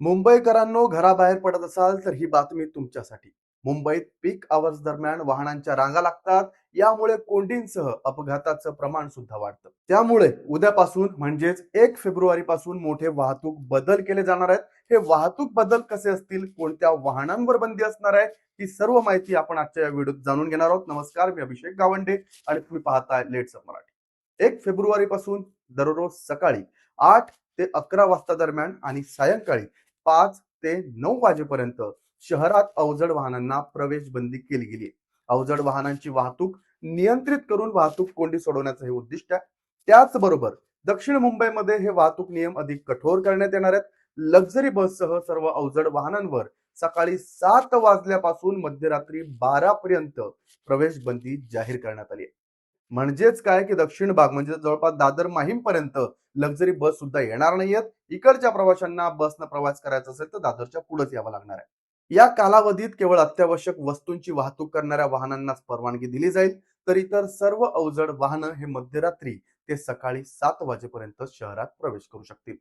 मुंबईकरांनो घराबाहेर पडत असाल तर ही बातमी तुमच्यासाठी. मुंबईत पीक आवर्स दरम्यान वाहनांच्या रांगा लागतात. यामुळे कोंडींसह अपघाताचं प्रमाण सुद्धा वाढतं. त्यामुळे उद्यापासून म्हणजेच एक फेब्रुवारी पासून मोठे वाहतूक बदल केले जाणार आहेत. हे वाहतूक बदल कसे असतील कोणत्या वाहनांवर बंदी असणार आहे ही सर्व माहिती आपण आजच्या या व्हिडिओत जाणून घेणार आहोत. नमस्कार मी अभिषेक गावंडे आणि तुम्ही पाहताय लेट्स अप मराठी. एक फेब्रुवारी पासून दररोज सकाळी आठ ते अकरा वाजता दरम्यान आणि सायंकाळी पाच ते नऊ वाजेपर्यंत शहरात अवजड वाहनांना प्रवेश बंदी केली गेली. आहे अवजड वाहनांची वाहतूक नियंत्रित करून वाहतूक कोंडी सोडवण्याचं हे उद्दिष्ट आहे. त्याचबरोबर दक्षिण मुंबईमध्ये हे वाहतूक नियम अधिक कठोर करण्यात येणार आहेत. लक्झरी बससह सर्व अवजड वाहनांवर सकाळी सात वाजल्यापासून मध्यरात्री बारा पर्यंत प्रवेश बंदी जाहीर करण्यात आली आहे. म्हणजेच काय की दक्षिण भाग म्हणजे जवळपास दादर माहीम पर्यंत लक्झरी बस सुद्धा येणार नाहीयेत. इकडच्या प्रवाशांना बसनं प्रवास करायचा असेल तर दादरच्या पुढेच यावं लागणार आहे. या कालावधीत केवळ अत्यावश्यक वस्तूंची वाहतूक करणाऱ्या वाहनांनाच परवानगी दिली जाईल. तर इतर सर्व अवजड वाहनं हे मध्यरात्री ते सकाळी सात वाजेपर्यंत शहरात प्रवेश करू शकतील.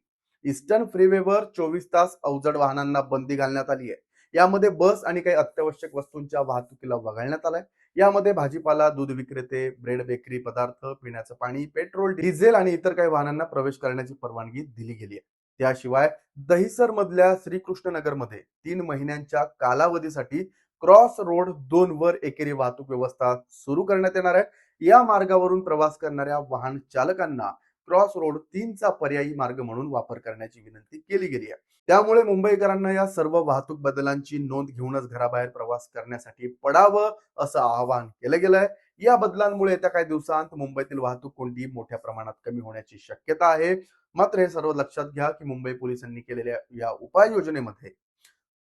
ईस्टर्न फ्रीवेवर चोवीस तास अवजड वाहनांना बंदी घालण्यात आली आहे यामध्ये बस आणि काही अत्यावश्यक वस्तूंच्या वाहतुकीला वगळण्यात आलाय. यामध्ये भाजीपाला दूध विक्रेते ब्रेड बेकरी पदार्थ पिण्याचं पाणी पेट्रोल डिझेल आणि इतर काही वाहनांना प्रवेश करण्याची परवानगी दिली गेली आहे. त्याशिवाय दहिसर मधल्या श्रीकृष्णनगरमध्ये तीन महिन्यांच्या कालावधीसाठी क्रॉस रोड दोन वर एकेरी वाहतूक व्यवस्था सुरू करण्यात येणार आहे. या मार्गावरून प्रवास करणाऱ्या वाहन चालकांना क्रॉस रोड तीनचा पर्यायी मार्ग म्हणून वापर करण्याची विनंती केली गेली आहे. त्यामुळे मुंबईकरांना या सर्व वाहतूक बदलांची नोंद घेऊनच घराबाहेर प्रवास करण्यासाठी पडावं असं आवाहन केलं गेलंय. या बदलांमुळे येत्या काही दिवसांत मुंबईतील वाहतूक कोंडी मोठ्या प्रमाणात कमी होण्याची शक्यता आहे. मात्र हे सर्व लक्षात घ्या की मुंबई पोलिसांनी केलेल्या या उपाययोजनेमध्ये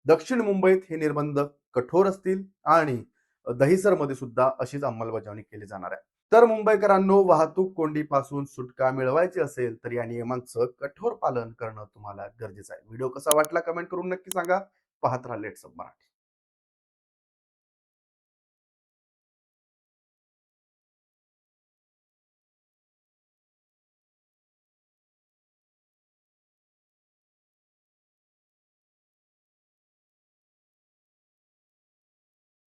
दक्षिण मुंबईत हे निर्बंध कठोर असतील आणि दहिसरमध्ये सुद्धा अशीच अंमलबजावणी केली जाणार आहे. तर मुंबईकरांनो वाहतूक कोंडीपासून सुटका मिळवायची असेल तर या नियमांचं कठोर पालन करणं तुम्हाला गरजेचं आहे. व्हिडिओ कसा वाटला कमेंट करून नक्की सांगा. पाहत राहा लेट्स मराठी.